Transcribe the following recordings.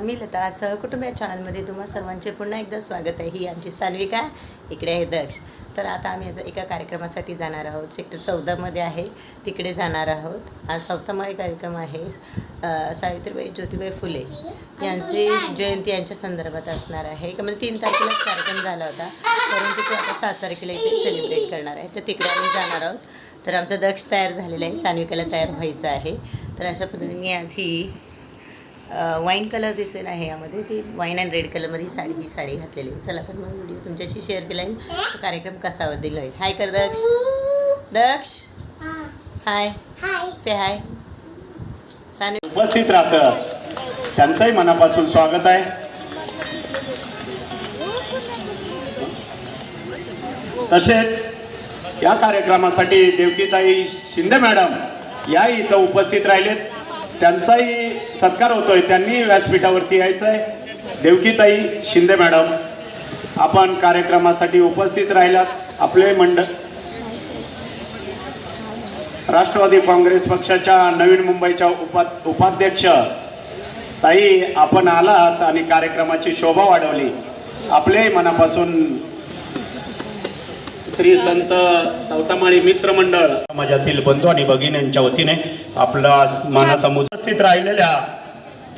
नमस्कार मी लता सहकुटुंब या चॅनलमध्ये तुम्हा सर्वांचे पुन्हा एकदा स्वागत आहे. ही आमची साल्विका. इकडे आहे दक्ष. तर आता आम्ही आता एका कार्यक्रमासाठी जाणार आहोत. सेक्टर चौदामध्ये आहे. तिकडे जाणार आहोत. आज सप्तमाळी कार्यक्रम आहे. सावित्रीबाई ज्योतिबाई फुले यांची जयंती यांच्या संदर्भात असणार आहे. का म्हणजे तीन तारखेलाच कार्यक्रम झाला होता. परंतु तो आता सात तारखेला इथे सेलिब्रेट करणार आहे. तर तिकडे आम्ही जाणार आहोत. तर आमचा दक्ष तयार झालेला आहे. सान्विकाला तयार व्हायचं आहे. तर अशा पद्धतीने आज ही वाईन कलर दिसेल आहे यामध्ये. ती वाईन अँड रेड कलरमध्ये साडी ही साडी घातलेली आहे. चला तर मग व्हिडिओ तुमच्याशी शेअर केला आहे. तो कार्यक्रम कसा दिला आहे हाय कर दक्ष. दक्ष. हाय से हाय उपस्थित राहतं. त्यांचंही मनापासून स्वागत आहे. तसेच या कार्यक्रमासाठी देवकीताई शिंदे मॅडम या इथं उपस्थित राहिलेत. त्यांचाही सत्कार होतोय. त्यांनी व्यासपीठावरती यायचं आहे देवकीताई शिंदे मॅडम आपण कार्यक्रमासाठी उपस्थित राहिलात. आपले मंडळ राष्ट्रवादी काँग्रेस पक्षाच्या नवीन मुंबईच्या उपा उपाध्यक्ष. ताई आपण आलात आणि कार्यक्रमाची शोभा वाढवली. आपले मनापासून श्री संत चौतामाळी मित्र मंडळ. समाजातील बंधू आणि भगिनींच्या वतीने आपला मानाचा उपस्थित राहिलेल्या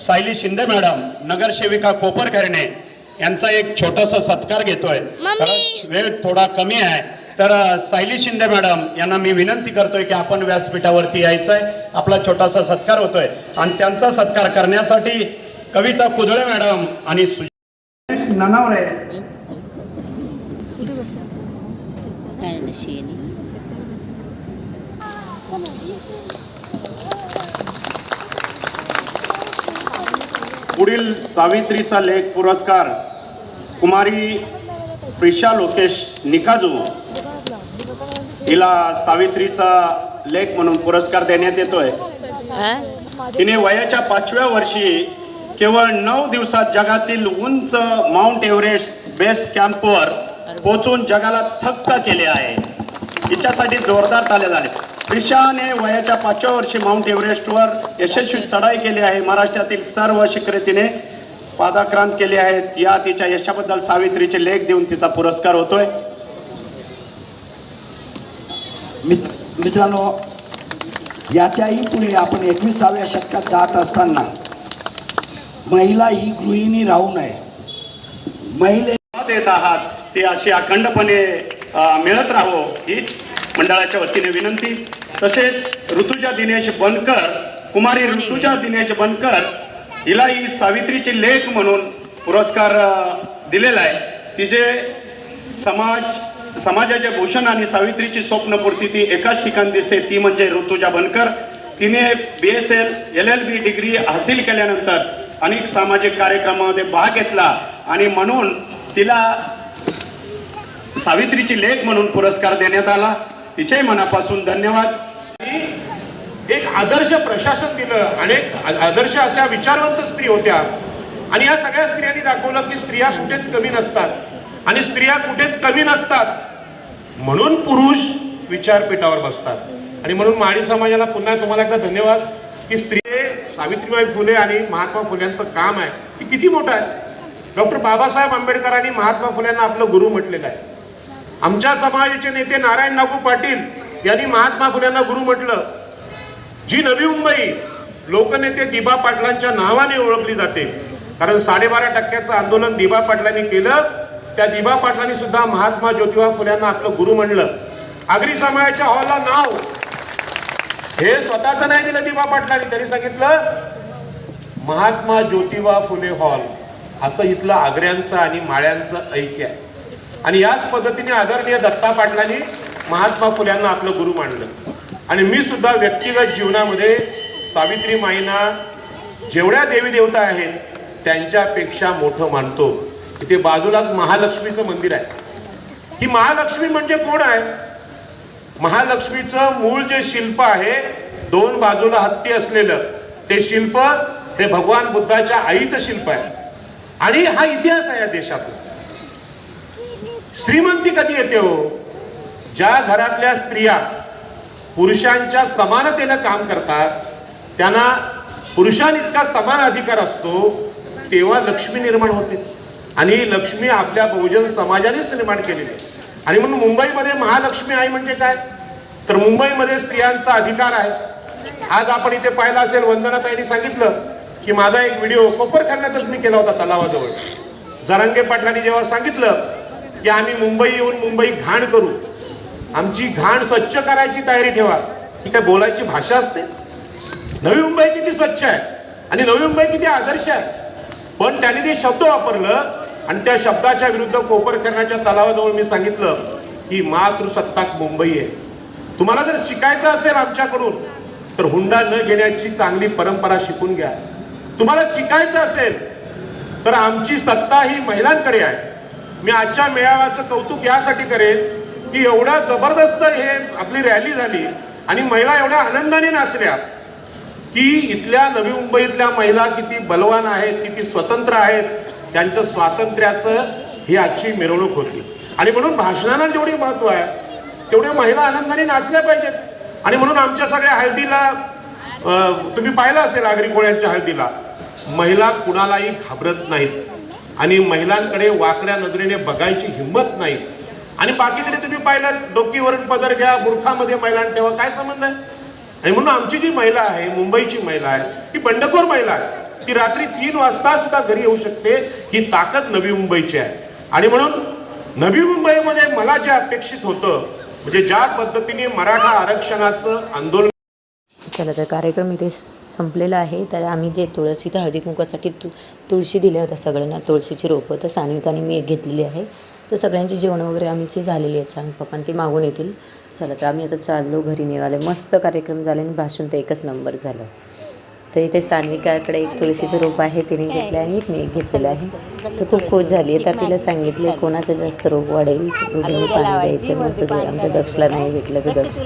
सायली शिंदे मॅडम नगरसेविका कोपरकरणे यांचा एक छोटासा सत्कार घेतोय. वेळ थोडा कमी आहे. तर सायली शिंदे मॅडम यांना मी विनंती करतोय की आपण व्यासपीठावरती यायचं आहे आपला छोटासा सत्कार होतोय. आणि त्यांचा सत्कार करण्यासाठी कविता कुदळे मॅडम आणि सुजेश ननावरे. काय नशी पुढील सावित्रीचा लेख पुरस्कार कुमारी प्रिशा लोकेश निकाजू हिला सावित्रीचा लेख म्हणून पुरस्कार देण्यात येतोय. तिने वयाच्या पाचव्या वर्षी केवळ नऊ दिवसात जगातील उंच माउंट एव्हरेस्ट बेस कॅम्पवर पोहोचून जगाला थक्क केले आहे. तिच्यासाठी जोरदार ताले झाले. प्रिशाने वयाच्या पाचव्या वर्षी माउंट एव्हरेस्टवर यशस्वी चढाई केली आहे. महाराष्ट्रातील सर्व शिखरे तिने पादाक्रांत केली आहेत. या तिच्या यशाबद्दल सावित्रीचे लेख देऊन तिचा पुरस्कार होतोय. मित- मित्रांनो याच्याही पुढे आपण एकविसाव्या शतकात जात असताना महिला ही गृहिणी राहू नये. महिले देत आहात. ते अशी अखंडपणे मिळत राहो हीच मंडळाच्या वतीने विनंती. तसेच ऋतुजा दिनेश बनकर कुमारी ऋतुजा दिनेश बनकर हिलाही सावित्रीचे लेख म्हणून पुरस्कार दिलेला आहे. तिचे समाज समाजाचे भूषण आणि सावित्रीची स्वप्नपूर्ती ती एकाच ठिकाणी दिसते ती म्हणजे ऋतुजा बनकर. तिने B S L L L B degree हासिल केल्यानंतर अनेक सामाजिक कार्यक्रमामध्ये भाग घेतला आणि म्हणून तिला सावित्रीची लेख म्हणून पुरस्कार देण्यात आला. तिच्याही मनापासून धन्यवाद. एक आदर्श प्रशासन दिलं आणि आदर्श अशा विचारवंत स्त्री होत्या. आणि या सगळ्या स्त्रियांनी दाखवलं की स्त्रिया कुठेच कमी नसतात. आणि स्त्रिया कुठेच कमी नसतात. म्हणून पुरुष विचारपीठावर बसतात. आणि म्हणून माळी समाजाला पुन्हा तुम्हाला एकदा धन्यवाद की स्त्री सावित्रीबाई फुले आणि महात्मा फुल्यांचं काम आहे. ते किती मोठं आहे. डॉक्टर बाबासाहेब आंबेडकरांनी महात्मा फुल्यांना आपलं गुरु म्हटलेलं आहे. आमच्या समाजाचे नेते नारायण नागू पाटील यांनी महात्मा फुल्यांना गुरु म्हटलं. जी नवी मुंबई लोकनेते दिबा पाटलांच्या नावाने ओळखली जाते. कारण साडेबारा टक्क्याचं आंदोलन दिबा पाटलांनी केलं. त्या दिबा पाटलांनी सुद्धा महात्मा ज्योतिबा फुल्यांना आपलं गुरु म्हणलं. आगरी समाजाच्या हॉलला नाव. हे स्वतःच नाही दिलं दिबा पाटलांनी. त्यांनी सांगितलं महात्मा ज्योतिबा फुले हॉल. असं इथलं आग्र्यांचं आणि माळ्यांचं ऐक्य आहे. आणि याच पद्धतीने आदरणीय दत्ता पाटलांनी महात्मा फुल्यांना आपलं गुरु मानलं. आणि मी सुद्धा व्यक्तिगत जीवनामध्ये सावित्री माईना जेवढ्या देवी देवता आहेत त्यांच्यापेक्षा मोठं मानतो. इथे बाजूलाच महालक्ष्मीचं मंदिर आहे. ही महालक्ष्मी म्हणजे कोण आहे? महालक्ष्मीचं मूळ जे शिल्प आहे दोन बाजूला हत्ती असलेलं ते शिल्प हे भगवान बुद्धाच्या आईचं शिल्प आहे. आणि हा इतिहास आहे या देशातला श्रीमंती कधी येते हो? ज्या घरातल्या स्त्रिया पुरुषांच्या समानतेनं काम करतात त्यांना पुरुषांइतका समान अधिकार असतो तेव्हा लक्ष्मी निर्माण होते. आणि लक्ष्मी आपल्या बहुजन समाजानेच निर्माण केलेली आहे. आणि म्हणून मुंबईमध्ये महालक्ष्मी आई म्हणजे काय? तर मुंबईमध्ये स्त्रियांचा अधिकार आहे. आज आपण इथे पाहिलं असेल वंदनाताईंनी सांगितलं की माझा एक व्हिडिओ कोपरखान्यातच मी केला होता तलावाजवळ. जरांगे पाटलांनी जेव्हा सांगितलं की आम्ही मुंबई येऊन मुंबई घाण करू. आमची घाण स्वच्छ करायची तयारी ठेवा. ही काय बोलायची भाषा असते? नवी मुंबई किती स्वच्छ आहे? आणि नवी मुंबई किती आदर्श आहे? पण त्याने ते शब्द वापरलं आणि त्या शब्दाच्या विरुद्ध कोपरकरणाच्या तलावाजवळ मी सांगितलं की मातृसत्ताक मुंबई आहे. तुम्हाला जर शिकायचं असेल आमच्याकडून तर हुंडा न घेण्याची चांगली परंपरा शिकून घ्या. तुम्हाला शिकायचं असेल तर आमची सत्ता ही महिलांकडे आहे. मी आजच्या मेळाव्याचं कौतुक यासाठी करेन की एवढा जबरदस्त हे आपली रॅली झाली आणि महिला एवढ्या आनंदाने नाचल्या की इथल्या नवी मुंबईतल्या महिला किती बलवान आहेत किती स्वतंत्र आहेत त्यांचं स्वातंत्र्याचं ही आजची मिरवणूक होती. आणि म्हणून भाषणाला जेवढी महत्त्व आहे तेवढ्या महिला आनंदाने नाचल्या पाहिजेत. आणि म्हणून आमच्या सगळ्या हळदीला तुम्ही पाहिलं असेल आगरी कोळ्यांच्या हळदीला महिला कुणालाही घाबरत नाहीत. आणि महिलांकडे वाकड्या नजरेने बघायची हिंमत नाही. आणि बाकीकडे तुम्ही पाहिलं डोकीवरून पदर घ्या बुरखामध्ये महिलांना ठेवा काय संबंध आहे? आणि म्हणून आमची जी महिला आहे मुंबईची महिला आहे ती बंडखोर महिला आहे. ती रात्री तीन वाजता सुद्धा घरी येऊ शकते ही ताकद नवी मुंबईची आहे. आणि म्हणून नवी मुंबईमध्ये मला जे अपेक्षित होतं म्हणजे ज्या पद्धतीने मराठा आरक्षणाचं आंदोलन चला तर कार्यक्रम इथे संपलेला आहे. तर आम्ही जे तुळशी तर हळदी कुंकासाठी तु तुळशी दिल्या होत्या सगळ्यांना. तुळशीची रोपं तर सान्विकाने मी एक घेतलेली आहे. तर सगळ्यांची जेवण वगैरे आमची झालेली आहेत. सांग पप्पा ते मागून येतील. चला तर आम्ही आता चाललो घरी निघालो. मस्त कार्यक्रम झाले आणि भाषण तर एकच नंबर झालं. तर इथे सान्विकाकडे एक तुळशीचं रोप आहे तिने घेतलं आणि एक मी एक घेतलेलं आहे. तर खूप खुश झाली. आता तिला सांगितले कोणाचं जास्त रोप वाढेल? दोघींनी पाणी द्यायचं मस्त आमच्या दक्षला नाही भेटलं तर दक्ष.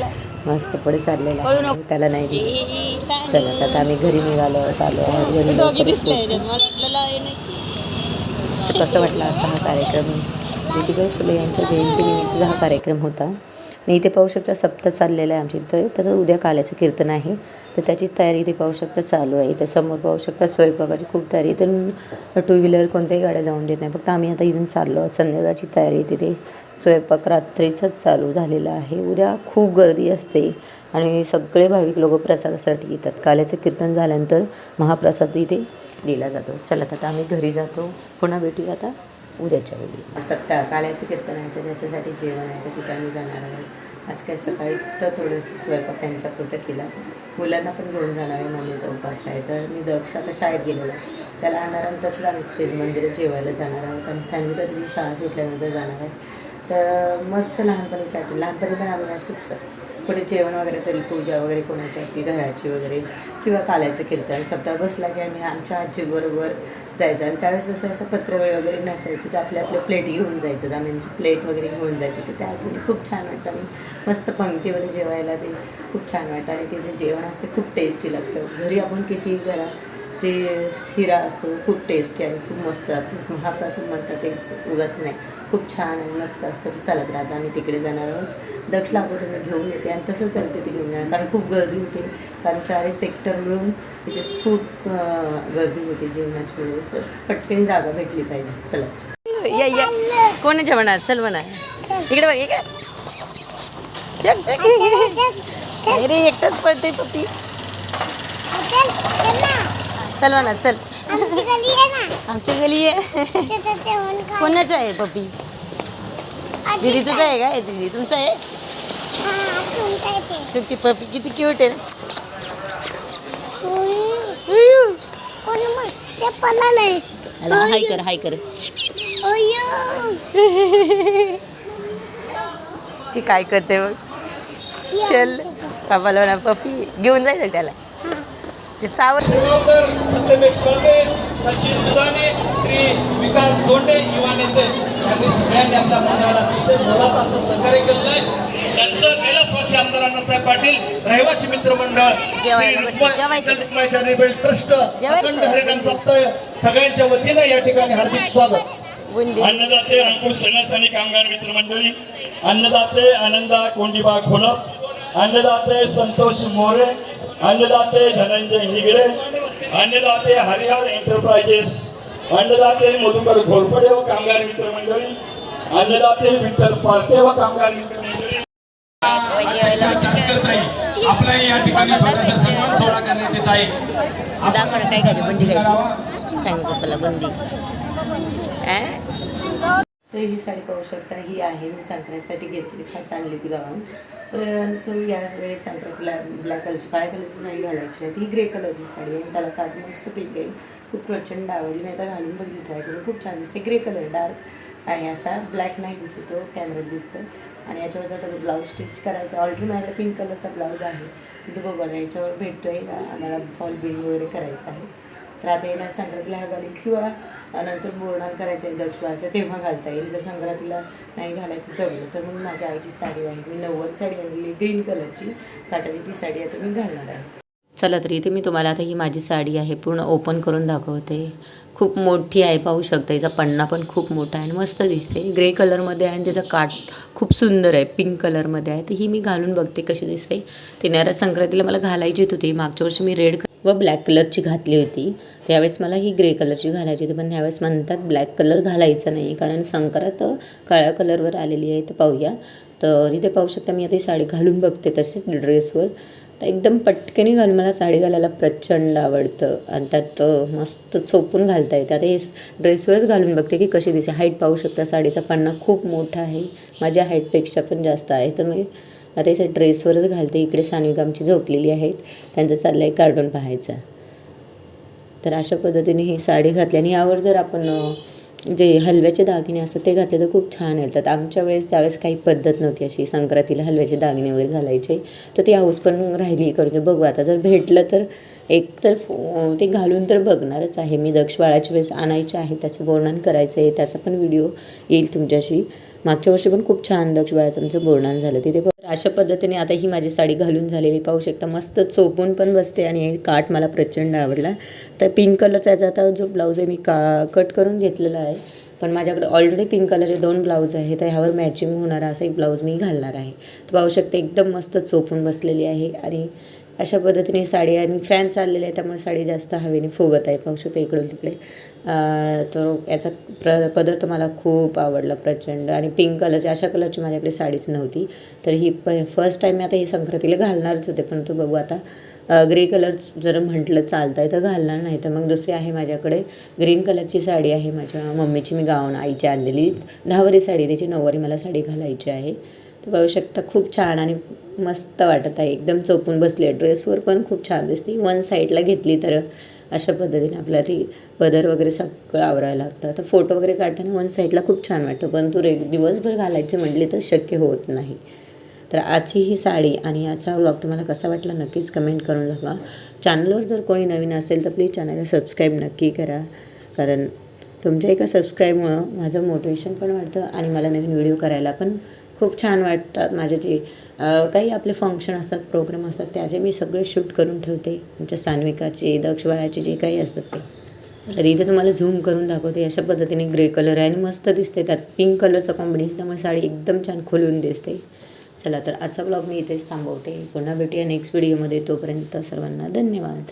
मस्त पुढे चाललेला आहे. त्याला नाही दिलं. चला तर आता आम्ही घरी निघालो आलो घरी लवकर तर कसं वाटलं असा हा कार्यक्रम? ज्योतिबा फुले यांच्या जयंतीनिमित्त हा कार्यक्रम होता. आणि इथे पाहू शकता सप्ताह चाललेला आहे आमच्या इथं. त्याचं उद्या काल्याचं कीर्तन आहे. तर त्याची तयारी इथे पाहू शकता चालू आहे. इथे समोर पाहू शकता स्वयंपाकाची खूप तयारी. इथून टू व्हीलर कोणत्याही गाड्या जाऊन देत नाही. फक्त आम्ही आता इथून चाललो आहोत. संध्याकाळची तयारी तिथे स्वयंपाक रात्रीचाच चालू झालेला आहे. उद्या खूप गर्दी असते आणि सगळे भाविक लोक प्रसादासाठी येतात. काल्याचं कीर्तन झाल्यानंतर महाप्रसाद इथे दिला जातो. चला तर आता आम्ही घरी जातो. पुन्हा भेटूया आता. उद्याच्या वेळी. सप्ताह काल्याचं कीर्तन आहे तर त्याच्यासाठी जेवण आहे तर तिथे आम्ही जाणार आहोत. आज काय सकाळी फक्त थोडंसं स्वयंपाक त्यांच्या पुरतं केला. मुलांना पण घेऊन जाणार आहे मम्मीचा उपास आहे. तर मी दक्ष आता शाळेत गेलेला आहे. त्याला आणणार आणि तसंच आम्ही तिथे मंदिरात जेवायला जाणार आहोत. आणि सान्विका तिची शाळा सुटल्यानंतर जाणार आहे. तर मस्त लहानपणीची आठवण. लहानपणी पण आम्ही असंच कुठे जेवण वगैरे असेल पूजा वगैरे कोणाची असली घराची वगैरे किंवा काल्याचं कीर्तन सप्ताह बसला की आम्ही आमच्या आजीबरोबर जायचं. आणि त्यावेळेस असं असं पत्रवेळ वगैरे नसायची तर आपल्या आपल्या प्लेट घेऊन जायचं. आम्ही आमची प्लेट वगैरे घेऊन जायचं. तर त्या आठवणी खूप छान वाटतं आणि मस्त पंक्तीमध्ये जेवायला ते खूप छान वाटतं. आणि ते जे जेवण असते खूप टेस्टी लागतं. घरी आपण किती घरात जे शिरा असतो खूप टेस्टी आणि खूप मस्त हा महाप्रसाद म्हणतात तेच उगाच नाही. खूप छान आणि मस्त असतं. ते चालत राहतं आम्ही तिकडे जाणार आहोत. दक्ष अगोदर मी घेऊन येते आणि तसंच त्याला तिथे घेऊन येणार कारण खूप गर्दी होते. कारण चारही सेक्टर मिळून तिथे खूप गर्दी होते जेवणाची वेळेस. तर पटकन जागा भेटली पाहिजे. चला तर. या या. कोण आहे चल म्हणा. इकडे बघ इकडे. अरे रे एकटाच पडते पप्पी. चल म्हणा चल. आमची गली आहे कोणाचं आहे पप्पी? दीदी तुझं आहे काय दीदी तुमचं आहे? तुमची पप्पी किती क्यूट आहे ना. हाय. कर हाय कर. ती काय करते बघ. चल. बाबाला म्हणा पप्पी. घेऊन जायचं त्याला. ते सचिन दुधाने श्री विकास दोंडे युवा नेते. यांनी सगळ्यांनी आमच्या मंडळाला अतिशय मोलाचं असं सहकार्य केलेलं आहे. त्यांचं कैलासवासी आमदार अण्णासाहेब पाटील रहिवासी मित्र मंडळ जेवायला बसले, जेवायचं. चॅरिटेबल ट्रस्ट जेवायचं. अखंड हरिनाम सप्ताह सगळ्यांच्या वतीनं या ठिकाणी हार्दिक स्वागत. अन्नदाते अंकुश सेनास आणि कामगार मित्रमंडळी अन्नदाते आनंदा कोंडिबा खोलप अन्नदाते संतोष मोरे अन्नदाते धनंजय निगडे अन्नदाते हरिहर एंटरप्राइजेस अन्नदाते मधुकर घोरपडे व कामगार मित्र मंडळी अन्नदाते विठ्ठल पालटे व कामगार मित्र मंडळी. आपला या ठिकाणी छोटासा सन्मान सोहळा करण्यात येत आहे. दाखवणं काय घ्यायची बुंदी घ्यायची सांग पप्पाला बुंदी. तर ही साडी पाहू शकता ही आहे. मी संक्रांतीसाठी घेतली खास आणली ती गावून परंतु यावेळी संक्रांतीला ब्लॅक कलरची काळ्या कलरची साडी घालायची आहे ही ग्रे कलरची साडी आहे. त्याला काट मस्त पीक आहे. खूप प्रचंड आवडली. नाही तर घालून बघितली ट्राय करून. खूप छान दिसते. ग्रे कलर डार्क आहे असा. ब्लॅक नाही दिसतो. कॅमेरात दिसतो. आणि याच्यावर तो ब्लाऊज स्टिच करायचा ऑलरेडी माझ्याकडे पिंक कलरचा ब्लाऊज आहे. तो बघा याच्यावर भेटतो आहे आम्हाला फॉल बिल्डिंग वगैरे करायचं आहे. तर आता येणार संक्रांतीला हा घालील किंवा नंतर बोरणार करायचं आहे दक्षवाचं तेव्हा घालता येईल. जर संक्रांतीला नाही घालायचं जमलं तर मग माझ्या आईची साडी आहे मी नव्वद साडी आणलेली ग्रीन कलरची काटाची ती साडी आता मी घालणार आहे. चला तर इथे मी तुम्हाला आता ही माझी साडी आहे पूर्ण ओपन करून दाखवते. खूप मोठी आहे पाहू शकता याचा पन्ना पण खूप मोठा आहे आणि मस्त दिसते. ग्रे कलरमध्ये आहे आणि त्याचा काठ खूप सुंदर आहे पिंक कलरमध्ये आहे. तर ही मी घालून बघते कशी दिसते. ती येणाऱ्या संक्रांतीला मला घालायचीच होती मागच्या वर्षी मी रेड व ब्लॅक कलरची घातली होती. त्यावेळेस मला ही ग्रे कलरची घालायची होती पण ह्यावेळेस म्हणतात ब्लॅक कलर घालायचा नाही कारण संक्रांत काळ्या कलरवर आलेली आहे. तर पाहूया. तर इथे पाहू शकता मी आता ही साडी घालून बघते तशीच ड्रेसवर तर एकदम पटकनी घालून मला साडी घालायला प्रचंड आवडतं. आणि त्यात मस्त चोपून घालता येते. आता हे ड्रेसवरच घालून बघते की कशी दिसते हाईट पाहू शकता साडीचा पन्ना खूप मोठा आहे. माझ्या हाईटपेक्षा पण जास्त आहे. तर मी आता इथे ड्रेसवरच घालते. इकडे सानिका आमची झोपलेली आहेत. त्यांचं चाललं आहे कार्टून पाहायचा. तर अशा पद्धतीने ही साडी घातली. आणि यावर जर आपण जे हलव्याचे दागिने असतात ते घातले तर खूप छान येतात. आमच्या वेळेस त्यावेळेस काही पद्धत नव्हती अशी संक्रांतीला हलव्याचे दागिने वगैरे घालायचे. तर ती हाऊस पण राहिली करून बघू आता जर भेटलं तर एक तर फो- ते घालून तर बघणारच आहे. मी दक्ष बाळाच्या वेळेस आणायचे आहे त्याचं वर्णन करायचं आहे त्याचा पण व्हिडिओ येईल तुमच्याशी. मागच्या वर्षी पण खूप छान दक्ष बाळाचं आमचं बोरणान झालं. तिथे पण अशा पद्धतीने आता ही माझी साडी घालून झालेली पाहू शकता मस्त चोपून पण बसते आणि काठ मला प्रचंड आवडला. तर पिंक कलरचा याचा आता जो ब्लाऊज आहे मी का कट करून घेतलेला आहे. पण माझ्याकडे ऑलरेडी पिंक कलरचे दोन ब्लाऊज आहे तर ह्यावर मॅचिंग होणारा असा एक ब्लाऊज मी घालणार आहे. तर पाहू शकते एकदम मस्त चोपून बसलेली आहे आणि अशा पद्धतीने साडी आणि फॅन चाललेले आहे त्यामुळे साडी जास्त हवेने फुगत आहे. पाहू शकते इकडून तिकडे. तर याचा प्र पदार्थ मला खूप आवडला प्रचंड. आणि पिंक कलरची अशा कलरची माझ्याकडे साडीच नव्हती. तर ही प फर्स्ट टाईम मी आता ही संक्रांतीला घालणारच होते पण बघू आता. ग्रे कलर जर म्हटलं चालतं आहे तर घालणार नाही. तर मग दुसरी आहे माझ्याकडे ग्रीन कलरची साडी आहे माझ्या मम्मीची. मी गावून आईची आणलेली दहावारी साडी. त्याची नऊवारी मला साडी घालायची आहे. तर बघू शकता खूप छान आणि मस्त वाटत आहे. एकदम चोपून बसली आहे. ड्रेसवर पण खूप छान दिसते. वन साईडला घेतली तर अशा पद्धतीने आपल्याला ती पदर वगैरे सगळं आवरायला लागतं. तर फोटो वगैरे काढताना वन साईडला खूप छान वाटतं. परंतु रे दिवसभर घालायची म्हटली तर शक्य होत नाही. तर आजची ही साडी आणि याचा व्लॉग तुम्हाला कसा वाटला नक्कीच कमेंट करून सांगा. चॅनलवर जर कोणी नवीन असेल तर प्लीज चॅनलला सबस्क्राईब नक्की करा. कारण तुमच्या एका सबस्क्राईबमुळं माझं मोटिवेशन पण वाढतं आणि मला नवीन व्हिडिओ करायला पण खूप छान वाटतात माझे जे काही आपले फंक्शन असतात प्रोग्राम असतात त्याचे मी सगळे शूट करून ठेवते. आमच्या सान्विकाचे दक्षवाळाचे जे काही असतात ते. चला. इथे तुम्हाला झूम करून दाखवते. अशा पद्धतीने ग्रे कलर आहे आणि मस्त दिसते. त्यात पिंक कलरचं कॉम्बिनेशन त्यामुळे साडी एकदम छान खोलून दिसते. चला तर आजचा ब्लॉग मी इथेच थांबवते. पुन्हा भेटूया नेक्स्ट व्हिडिओमध्ये तोपर्यंत सर्वांना धन्यवाद.